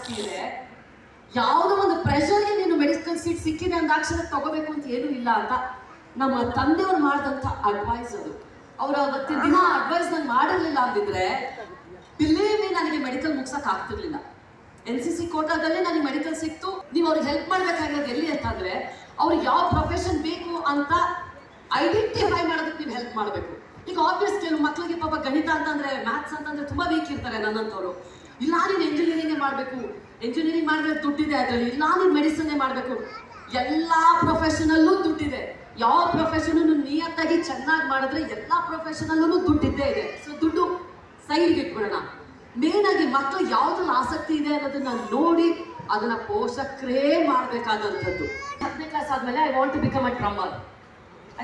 ಆಸಕ್ತಿ ಇದೆ. ಯಾವುದೋ ಒಂದು ಪ್ರೆಷರ್ಗೆ ನೀನು ಮೆಡಿಕಲ್ ಸೀಟ್ ಸಿಕ್ಕಿದೆ ಅಂದಾಕ್ಷಣ ತಗೋಬೇಕು ಅಂತ ಏನೂ ಇಲ್ಲ ಅಂತ ನಮ್ಮ ತಂದೆಯವ್ರು ಮಾಡಿದಂಥ ಅಡ್ವೈಸ್ ಅದು. ಅವ್ರು ಅವತ್ತಿನ ದಿನ ಅಡ್ವೈಸ್ ನಾನು ಮಾಡಿರಲಿಲ್ಲ ಅಂದಿದ್ರೆ ಬಿಲೀವ್ ನನಗೆ ಮೆಡಿಕಲ್ ಮುಗ್ಸಕ್ ಆಗ್ತಿರ್ಲಿಲ್ಲ. ಎನ್ ಸಿ ಸಿ ಕೋಟಾದಲ್ಲೇ ನನಗೆ ಮೆಡಿಕಲ್ ಸಿಕ್ತು. ನೀವು ಅವ್ರಿಗೆ ಹೆಲ್ಪ್ ಮಾಡ್ಬೇಕಾಗಿರೋದು ಎಲ್ಲಿ ಅಂತಂದ್ರೆ ಅವ್ರಿಗೆ ಯಾವ ಪ್ರೊಫೆಷನ್ ಬೇಕು ಅಂತ ಐಡೆಂಟಿಫೈ ಮಾಡೋದಕ್ಕೆ ನೀವು ಹೆಲ್ಪ್ ಮಾಡಬೇಕು. ಈಗ ಆಬ್ವಿಯಸ್ ಕೆಲವು ಮಕ್ಕಳಿಗೆ ಪಾಪ ಗಣಿತ ಅಂತಂದ್ರೆ ಮ್ಯಾಥ್ಸ್ ಅಂತಂದ್ರೆ ತುಂಬಾ ವೀಕ್ ಇರ್ತಾರೆ ನನ್ನಂತವ್ರು. ಇಲ್ಲ ನೀನು ಎಂಜಿನಿಯರಿಂಗೇ ಮಾಡಬೇಕು? ಎಂಜಿನಿಯರಿಂಗ್ ಮಾಡಿದ್ರೆ ದುಡ್ಡಿದೆ ಅದರಲ್ಲಿ. ಇಲ್ಲ ನೀನು ಮೆಡಿಸನ್ನೇ ಮಾಡಬೇಕು? ಎಲ್ಲ ಪ್ರೊಫೆಷನಲ್ಲೂ ದುಡ್ಡಿದೆ. ಯಾವ ಪ್ರೊಫೆಷನ್ ನಿಯತ್ತಾಗಿ ಚೆನ್ನಾಗಿ ಮಾಡಿದ್ರೆ ಎಲ್ಲ ಪ್ರೊಫೆಷನಲ್ಲೂ ದುಡ್ಡಿದ್ದೇ ಇದೆ. ಸೊ ದುಡ್ಡು ಸೈಡ್ಗೆ ಇಟ್ಬಿಡೋಣ. ಮೇನ್ ಆಗಿ ಮಕ್ಕಳು ಯಾವುದ್ರಲ್ಲಿ ಆಸಕ್ತಿ ಇದೆ ಅನ್ನೋದನ್ನ ನೋಡಿ ಅದನ್ನ ಪೋಷಕರೇ ಮಾಡಬೇಕಾದಂಥದ್ದು. ಹತ್ತನೇ ಕ್ಲಾಸ್ ಆದ್ಮೇಲೆ I want to become a drummer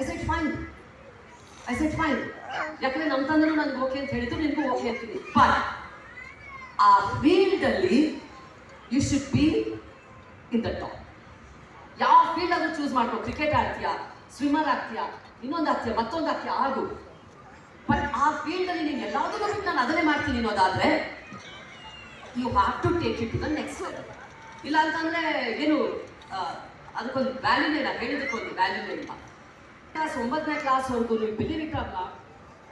I said fine I said fine ಯಾಕಂದ್ರೆ ನಮ್ಮ ತಂದೆನೂ ನನಗೆ ಓಕೆ ಅಂತ ಹೇಳಿದ್ರು ನಿನಗೂ ಓಕೆ ಅಂತೀನಿ. ಬಟ್ ಆ ಫೀಲ್ಡಲ್ಲಿ you should be in the top ಯಾವ ಫೀಲ್ಡ್ ಆದರೂ ಚೂಸ್ ಮಾಡ್ಕೋ. ಕ್ರಿಕೆಟ್ ಆಡ್ತೀಯಾ? ಸ್ವಿಮ್ಮರ್ ಆಗ್ತೀಯಾ? ಇನ್ನೊಂದು ಆಗ್ತೀಯಾ? ಮತ್ತೊಂದು ಆಗ್ತೀಯಾ? ಆಗು. ಬಟ್ ಆ ಫೀಲ್ಡ್ ಅಲ್ಲಿ ನೀನು ಎಲ್ಲಾದ್ರೂ ಬಿಟ್ಟು ನಾನು ಅದನ್ನೇ ಮಾಡ್ತೀನಿ ಅನ್ನೋದಾದ್ರೆ you have to take it to the next level ಇಲ್ಲ ಅಂತಂದ್ರೆ, ಏನು ಅದಕ್ಕೊಂದು ವ್ಯಾಲ್ಯೂನೇ ಇಲ್ಲ ಹೇಳಿದಕ್ಕೊಂದು ವ್ಯಾಲ್ಯೂನೇ ಇಲ್ಲ. ಕ್ಲಾಸ್ ಒಂಬತ್ತನೇ ಕ್ಲಾಸ್ವರೆಗೂ ನೀವು ಬಿಲೀವ್ ಇಟ್ ಅಲ್ಲ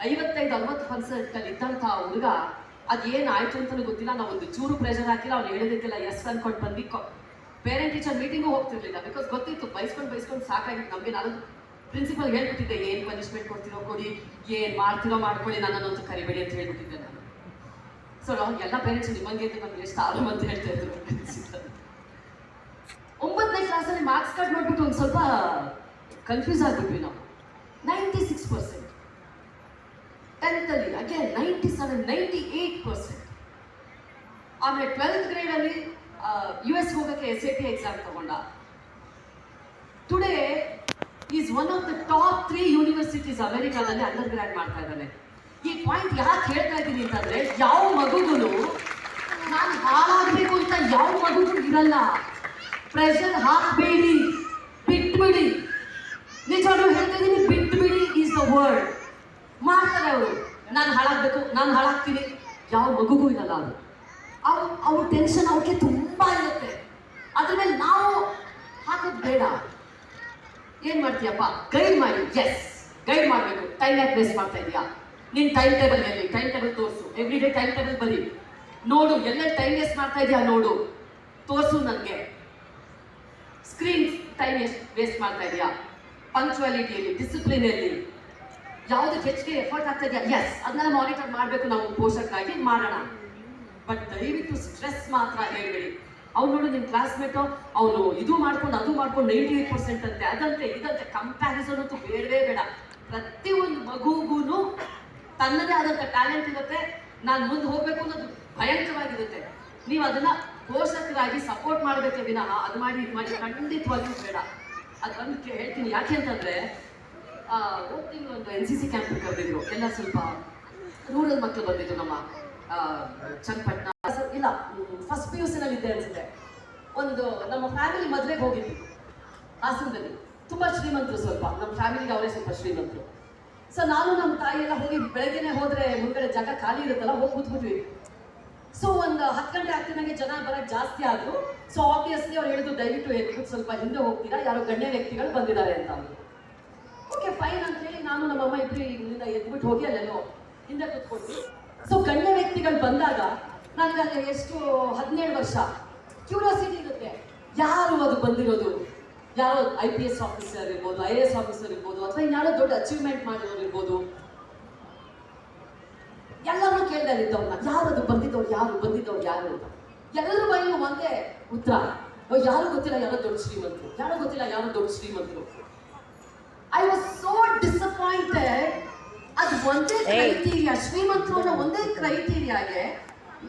ಐವತ್ತೈದು ಅರವತ್ತು ಪರ್ಸೆಂಟ್ ಅಲ್ಲಿ ಇದ್ದಂಥ ಹುಡುಗ ಅದೇನಾಯ್ತು ಅಂತಲೂ ಗೊತ್ತಿಲ್ಲ. ನಾವು ಒಂದು ಚೂರು ಪ್ರೆಷರ್ ಹಾಕಿಲ್ಲ, ಅವ್ನು ಹೇಳಿದಕ್ಕೆಲ್ಲ ಎಸ್ ಅನ್ಕೊಂಡು ಬಂದು ಪೇರೆಂಟ್ ಟೀಚರ್ ಮೀಟಿಂಗು ಹೋಗ್ತಿರ್ಲಿಲ್ಲ. ಬಿಕಾಸ್ ಗೊತ್ತಿತ್ತು, ಬೈಸ್ಕೊಂಡು ಬೈಸ್ಕೊಂಡು ಸಾಕಾಗಿತ್ತು. ನಮಗೆ ನಾನು ಪ್ರಿನ್ಸಿಪಲ್ ಹೇಳ್ಬಿಟ್ಟಿದ್ದೆ, ಏನು ಪನಿಷ್ಮೆಂಟ್ ಕೊಡ್ತಿರೋ ಕೊಡಿ, ಏನು ಮಾಡ್ತಿರೋ ಮಾಡ್ಕೊಳ್ಳಿ ನನ್ನನ್ನಂತೂ ಕರಿಬೇಡಿ ಅಂತ ಹೇಳ್ಬಿಟ್ಟಿದ್ದೆ ನಾನು. ಸೊ ಎಲ್ಲ ಪೇರೆಂಟ್ಸ್ ನಿಮಗೆ ಅಂತ ನಮ್ಗೆ ಎಷ್ಟು ಆರು ಅಂತ ಹೇಳ್ತಾ ಇದ್ರು. ಒಂಬತ್ತನೇ ಕ್ಲಾಸಲ್ಲಿ ಮಾರ್ಕ್ಸ್ ಕಾರ್ಡ್ ನೋಡ್ಬಿಟ್ಟು ಒಂದು ಸ್ವಲ್ಪ ಕನ್ಫ್ಯೂಸ್ ಆಗಿದ್ವಿ ನಾವು ninety six percent ಟೆಂತಲ್ಲಿ again ninety seven ninety eight percent ಆಮೇಲೆ ಟ್ವೆಲ್ತ್ ಗ್ರೇಡಲ್ಲಿ ಯು ಎಸ್ ಹೋಗೋಕ್ಕೆ ಎಸ್ ಎ ಟಿ ಎಕ್ಸಾಮ್ ತಗೊಂಡ. Today is one of the top three universities ಅಮೆರಿಕಾದಲ್ಲಿ ಅಂಡರ್ ಗ್ರ್ಯಾಂಡ್ ಮಾಡ್ತಾ ಇದ್ದಾನೆ. ಈ ಪಾಯಿಂಟ್ ಯಾಕೆ ಹೇಳ್ತಾ ಇದ್ದೀನಿ ಅಂತಂದ್ರೆ, ಯಾವ ಮಗುಗಳು, ನಾನು ಹಾಳಾಗಬೇಕು ಅಂತ ಯಾವ ಮಗುಗಳು ಇರಲ್ಲ. ಪ್ರೆಷರ್ ಹಾಕಬೇಡಿ ಬಿಟ್ಬಿಡಿ ನಿಜವಾಗ್ಲೂ ಹೇಳ್ತಾ ಇದ್ದೀನಿ ಬಿಟ್ಬಿಡಿ ಈಸ್ ದ ವರ್ಡ್ ಮಾಡ್ತಾರೆ ಅವರು ನಾನು ಹಾಳಾಗಬೇಕು, ನಾನು ಹಾಳಾಗ್ತೀನಿ. ಯಾವ ಮಗುಗೂ ಇರಲ್ಲ ಅದು. ಅವ್ರ ಅವ್ರ ಟೆನ್ಷನ್ ಅವ್ರಿಗೆ ತುಂಬಾ ಇರುತ್ತೆ. ಅದ್ರ ಮೇಲೆ ನಾವು ಹಾಕೋದು ಬೇಡ. ಏನ್ ಮಾಡ್ತೀಯಪ್ಪ? ಗೈಡ್ ಮಾಡಿ. ಎಸ್ ಗೈಡ್ ಮಾಡಬೇಕು. ಟೈಮ್ ಯಾಕೆ ವೇಸ್ಟ್ ಮಾಡ್ತಾ ಇದೀಯಾ? ನಿನ್ ಟೈಮ್ ಟೇಬಲ್ ಎಲ್ಲಿ ಟೈಮ್ ಟೇಬಲ್ ತೋರಿಸು. ಎವ್ರಿ ಡೇ ಟೈಮ್ ಟೇಬಲ್ ಬರಿ. ನೋಡು ಎಲ್ಲ ಟೈಮ್ ವೇಸ್ಟ್ ಮಾಡ್ತಾ ಇದೀಯಾ ನೋಡು. ತೋರಿಸು ನನಗೆ. ಸ್ಕ್ರೀನ್ ಟೈಮ್ ವೇಸ್ಟ್ ಮಾಡ್ತಾ ಇದೆಯಾ? ಪಂಕ್ಚುಯಾಲಿಟಿಯಲ್ಲಿ ಡಿಸಿಪ್ಲಿನಲ್ಲಿ ಯಾವುದಕ್ಕೆ ಹೆಚ್ಚಿಗೆ ಎಫರ್ಟ್ ಆಗ್ತಾ ಇದೆಯಾ ಎಸ್ ಅದನ್ನ ಮಾನಿಟರ್ ಮಾಡಬೇಕು ನಾವು ಪೋಷಕರಾಗಿ ಮಾಡೋಣ. ಬಟ್ ದಯವಿಟ್ಟು ಸ್ಟ್ರೆಸ್ ಮಾತ್ರ ಹೇಳ್ಬೇಡಿ. ಅವ್ನು ನೋಡು ನಿಮ್ಮ ಕ್ಲಾಸ್ಮೇಟು ಅವನು ಇದು ಮಾಡ್ಕೊಂಡು ಅದು ಮಾಡ್ಕೊಂಡು ನೈಂಟಿ ಏಟ್ ಪರ್ಸೆಂಟ್ ಅಂತೆ, ಅದಂತೆ, ಇದಂತೆ ಕಂಪ್ಯಾರಿಸನ್ ಅಂತೂ ಬೇಡವೇ ಬೇಡ. ಪ್ರತಿಯೊಂದು ಮಗುಗೂ ತನ್ನದೇ ಆದಂಥ ಟ್ಯಾಲೆಂಟ್ ಇರುತ್ತೆ. ನಾನು ಮುಂದೆ ಹೋಗ್ಬೇಕು ಅನ್ನೋದು ಭಯಂಕರವಾಗಿರುತ್ತೆ. ನೀವು ಅದನ್ನ ಪೋಷಕರಾಗಿ ಸಪೋರ್ಟ್ ಮಾಡಬೇಕೆ ವಿನಃ, ಅದು ಮಾಡಿ, ಇದು ಮಾಡಿ, ಖಂಡಿತವಾಗಿಯೂ ಬೇಡ. ಅದು ಒಂದು ಹೇಳ್ತೀನಿ, ಯಾಕೆ ಅಂತಂದ್ರೆ ಹೋದ್ ತಿಂಗಳು ಒಂದು ಎನ್ ಸಿ ಸಿ ಕ್ಯಾಂಪ್ ಬಂದಿದ್ರು. ಎಲ್ಲ ಸ್ವಲ್ಪ ರೂರಲ್ ಮಕ್ಕಳು ಬಂದಿದ್ರು ನಮ್ಮ ಚನ್ನಪಟ್ಟಣ. ಇಲ್ಲ ಫಸ್ಟ್ ಪಿ ಯು ಸಿನಲ್ಲಿ ಇದ್ದೆ ಅನ್ಸುತ್ತೆ. ಒಂದು ನಮ್ಮ ಫ್ಯಾಮಿಲಿ ಮದುವೆಗೆ ಹೋಗಿದ್ವಿ. ಹಾಸನದಲ್ಲಿ. ತುಂಬಾ ಶ್ರೀಮಂತರು ಸ್ವಲ್ಪ. ನಮ್ಮ ಫ್ಯಾಮಿಲಿಗೆ ಅವರೇ ಸ್ವಲ್ಪ ಶ್ರೀಮಂತರು. ಸೊ ನಾನು ನಮ್ಮ ತಾಯಿ ಎಲ್ಲ ಹೋಗಿ ಬೆಳಗ್ಗೆನೆ ಹೋದ್ರೆ ಮುಂದ್ಗಡೆ ಜಾಗ ಖಾಲಿ ಇರುತ್ತಲ್ಲ, ಹೋಗಿ ಕೂತ್ಬಿಟ್ವಿ. ಸೊ ಒಂದು ಹತ್ತು ಗಂಟೆ ಆಗ್ತಿದ್ದಂಗೆ ಜನ ಬರಕ್ ಜಾಸ್ತಿ ಆದ್ರು. ಸೊ ಆಬ್ವಿಯಸ್ಲಿ ಅವ್ರು ಹೇಳಿದ್ರು, ದಯವಿಟ್ಟು ಎದ್ಬಿಟ್ಟು ಸ್ವಲ್ಪ ಹಿಂದೆ ಹೋಗ್ತೀರಾ? ಯಾರೋ ಗಣ್ಯ ವ್ಯಕ್ತಿಗಳು ಬಂದಿದ್ದಾರೆ ಅಂತ. ಅಂದ್ರು ಓಕೆ ಫೈನ್ ಅಂತ ಹೇಳಿ ನಾನು ನಮ್ಮ ಅಮ್ಮ ಇಬ್ರು ಇಲ್ಲಿಂದ ಎದ್ಬಿಟ್ಟು ಹೋಗಿ ಅಲ್ಲೆಲ್ಲೋ ಹಿಂದೆ ಕುತ್ಕೊಂಡ್ವಿ. ಸೊ ಗಣ್ಯ ವ್ಯಕ್ತಿಗಳು ಬಂದಾಗ ನನಗೆ ಎಷ್ಟು ಹದಿನೇಳು ವರ್ಷ. ಕ್ಯೂರಿಯಾಸಿಟಿ ಇರುತ್ತೆ. ಯಾರು ಅದು ಬಂದಿರೋದು? ಯಾರೋ ಐ ಪಿ ಎಸ್ ಆಫೀಸರ್ ಇರ್ಬೋದು ಐ ಎ ಎಸ್ ಆಫೀಸರ್ ಇರ್ಬೋದು ಅಥವಾ ಇನ್ಯಾರೋ ದೊಡ್ಡ ಅಚೀವ್ಮೆಂಟ್ ಮಾಡಿರೋರು ಇರ್ಬೋದು? ಎಲ್ಲರೂ ಕೇಳ್ದೆ ಯಾರು ಅದು ಬಂದಿದ್ದವ್ರು? ಯಾರು ಬಂದಿದ್ದವ್ರು ಯಾರು ಅಂತ. ಎಲ್ಲರೂ ಬೈಲು ಒಂದೇ ಉತ್ತರ. "ಓ, ಯಾರು ಗೊತ್ತಿಲ್ಲ ಯಾರೋ ದೊಡ್ಡ ಶ್ರೀಮಂತರು. ಯಾರು ಗೊತ್ತಿಲ್ಲ ಯಾರೋ ದೊಡ್ಡ ಶ್ರೀಮಂತರು? ಐ ವಾಸ್ ಸೋ ಡಿಸಪಾಯಿಂಟೆಡ್ ಅದು ಒಂದೇ ಕ್ರೈಟೀರಿಯಾ ಶ್ರೀಮಂತರು ಅನ್ನೋ ಒಂದೇ ಕ್ರೈಟೀರಿಯಾಗೆ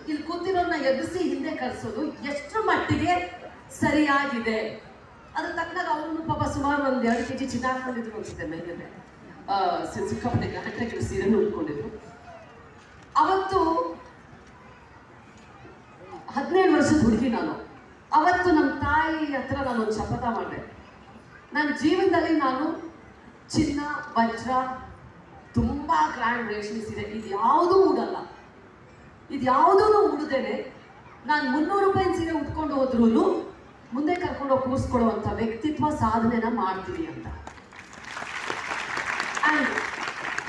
ಇಲ್ಲಿ ಕೂತಿರೋನ್ನ ಎದುರಿಸಿ ಹಿಂದೆ ಕರೆಸೋದು ಎಷ್ಟು ಮಟ್ಟಿಗೆ ಸರಿಯಾಗಿದೆ. ಅದ್ರ ತಕ್ಕನಾಗ ಅವನು ಪಾಪ ಸುಮಾರು ಒಂದು ಎರಡು ಕೆ ಜಿ ಚಿನ್ನ ಹಾಕೊಂಡಿದ್ರು ಅನ್ಸುತ್ತೆ ಮೇಲೆ ಆ, ಹಟ್ಟೆ ಸಿಕ್ಕಾಪಟ್ಟೆ ಗಂಟೆಗಳು ಸೀರೆನೂ ಉಟ್ಕೊಂಡಿದ್ರು. ಅವತ್ತು ಹದಿನೇಳು ವರ್ಷದ ಹುಡುಗಿ ನಾನು. ಅವತ್ತು ನಮ್ಮ ತಾಯಿ ಹತ್ರ ನಾನು ಒಂದು ಶಪಥ ಮಾಡಿದೆ. ನನ್ನ ಜೀವನದಲ್ಲಿ ನಾನು ಚಿನ್ನ, ವಜ್ರ, ತುಂಬಾ ಗ್ರ್ಯಾಂಡ್ ರೇಷ್ಮೆ ಇದೆ. ಇದು ಯಾವುದೂ ಉಡಲ್ಲ. ಇದು ಯಾವುದೂ ಉಡದೇನೆ ನಾನು ಮುನ್ನೂರು ರೂಪಾಯಿ ಸೀರೆ ಉಟ್ಕೊಂಡು ಹೋದ್ರೂ ಮುಂದೆ ಕರ್ಕೊಂಡು ಹೋಗಿ ಕೂರಿಸ್ಕೊಳ್ಳುವಂಥ ವ್ಯಕ್ತಿತ್ವ ಸಾಧನೆನ ಮಾಡ್ತೀನಿ ಅಂತ.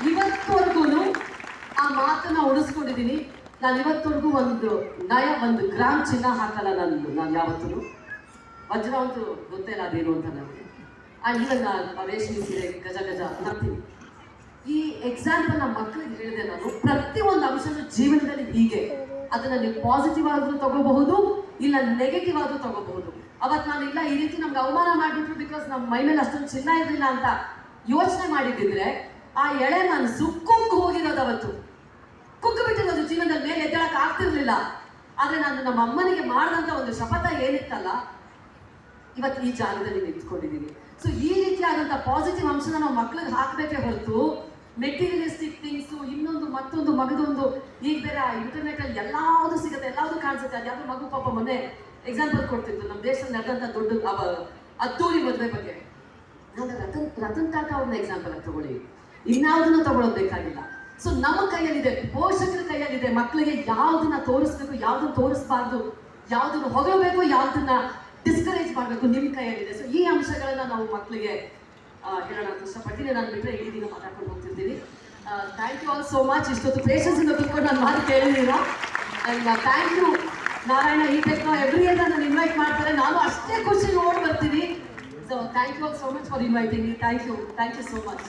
ಇವತ್ತವರೆಗೂ ಆ ಮಾತನ್ನ ಉಳಿಸ್ಕೊಂಡಿದ್ದೀನಿ ನಾನು ಇವತ್ತವರೆಗೂ ಒಂದು ನಯ, ಒಂದು ಗ್ರಾಮ್ ಚಿನ್ನ ಹಾಕಲ್ಲ ನಾನು ನಾನು ಯಾವತ್ತೂ ವಜ್ರ ಅಂತೂ ಗೊತ್ತೇ ಇಲ್ಲ ಅದೇನು ಅಂತ ನನಗೆ ಆ್ಯಂಡ್ ಇವನ್ ನಾನು ರೇಷ್ಮೆ ಸೀರೆ ಗಜ ಗಜ ನಗ್ತೀನಿ ಈ ಎಕ್ಸಾಂಪಲ್ ನಮ್ಮ ಮಕ್ಕಳಿಗೆ ಹೇಳಿದೆ ನಾನು ಪ್ರತಿ ಒಂದು ಅಂಶದ ಜೀವನದಲ್ಲಿ ಹೀಗೆ. ಅದನ್ನ ನೀವು ಪಾಸಿಟಿವ್ ಆದ್ರೂ ತಗೋಬಹುದು, ಇಲ್ಲ ನೆಗೆಟಿವ್ ಆದ್ರೂ ತಗೋಬಹುದು. ಅವತ್ತು ನಾನು ಇಲ್ಲ ಈ ರೀತಿ ನಮ್ಗೆ ಅವಮಾನ ಮಾಡಿಬಿಟ್ರು ಬಿಕಾಸ್ ನಮ್ಮ ಮೈ ಮೇಲೆ ಅಷ್ಟೊಂದು ಚಿನ್ನ ಇರಲಿಲ್ಲ ಅಂತ ಯೋಚನೆ ಮಾಡಿದ್ದಿದ್ರೆ, ಆ ಎಳೆ ಮನಸ್ಸು ಕುಕ್ಕು ಹೋಗಿರೋದು ಅವತ್ತು. ಕುಗ್ಗು ಬಿಟ್ಟಿರೋದು ಜೀವನದಲ್ಲಿ ಮೇಲೆ ಎದ್ದೇಳಕ್ ಆಗ್ತಿರ್ಲಿಲ್ಲ. ಆದ್ರೆ ನಾನು ನಮ್ಮ ಅಮ್ಮನಿಗೆ ಮಾಡಿದಂತ ಒಂದು ಶಪಥ ಏನಿತ್ತಲ್ಲ, ಇವತ್ತು ಈ ಜಾಗದಲ್ಲಿ ನಿಂತ್ಕೊಂಡಿದ್ದೀನಿ. ಸೊ ಈ ರೀತಿಯಾದಂಥ ಪಾಸಿಟಿವ್ ಅಂಶನ ನಾವು ಮಕ್ಳಿಗೆ ಹಾಕಬೇಕೇ ಹೊರತು ಮೆಟೀರಿಯಲಿಸ್ಟಿಕ್ ಥಿಂಗ್ಸು ಇನ್ನೊಂದು ಮತ್ತೊಂದು ಮಗದೊಂದು, ಈಗ ಬೇರೆ ಇಂಟರ್ನೆಟ್ ಅಲ್ಲಿ ಎಲ್ಲಾವುದು ಸಿಗುತ್ತೆ ಎಲ್ಲಾವುದು ಕಾಣಿಸುತ್ತೆ ಅದು ಯಾವ್ದು ಮಗು ಪಾಪ ಮೊನ್ನೆ ಎಕ್ಸಾಂಪಲ್ ಕೊಡ್ತಿತ್ತು ನಮ್ಮ ದೇಶದಲ್ಲಿ ನಡೆದಂಥ ದೊಡ್ಡ ಅತ್ತೂರಿ ಮದುವೆ ಬಗ್ಗೆ. ನಾನು ರತನ್ ರತನ್ ತಾತ ಅವ್ರನ್ನ ಎಕ್ಸಾಂಪಲ್ ಆಗಿ ತಗೊಳ್ಳಿ. ಇನ್ಯಾವುದನ್ನು ತಗೊಳ್ಳೋದು ಸೊ ನಮ್ಮ ಕೈಯಲ್ಲಿದೆ, ಪೋಷಕರ ಕೈಯಲ್ಲಿದೆ ಮಕ್ಕಳಿಗೆ ಯಾವ್ದನ್ನ ತೋರಿಸ್ಬೇಕು, ಯಾವ್ದನ್ನ ತೋರಿಸ್ಬಾರ್ದು, ಯಾವ್ದನ್ನ ಹೊಗಳಬೇಕು, ಯಾವ್ದನ್ನ ಡಿಸ್ಕರೇಜ್ ಮಾಡಬೇಕು ನಿಮ್ಮ ಕೈಯಲ್ಲಿದೆ. ಸೊ ಈ ಅಂಶಗಳನ್ನ ನಾವು ಮಕ್ಕಳಿಗೆ ಹೇಳೋಣ. ಅಂತ ನಾನು ಬಿಟ್ಟರೆ ಇಡೀ ದಿನ ಮಾತಾಡ್ಕೊಂಡು ಹೋಗ್ತಿರ್ತೀನಿ. Thank you all so much ಇಷ್ಟೊತ್ತು ಪ್ಲೇಸಸ್ ಇಂದ ಕೂತ್ಕೊಂಡು ನಾನು ಮಾತು ಕೇಳಿದ್ದೀರಾ? ಆ್ಯಂಡ್ ಥ್ಯಾಂಕ್ ಯು ನಾರಾಯಣ, ಈ ಟೆಕ್ನೋ ಎವ್ರಿ ಇಯರ್ ನಾನು ಇನ್ವೈಟ್ ಮಾಡ್ತಾರೆ. ನಾನು ಅಷ್ಟೇ ಖುಷಿ ನೋಡಿ ಬರ್ತೀನಿ so thank you all so much for inviting thank you thank you so much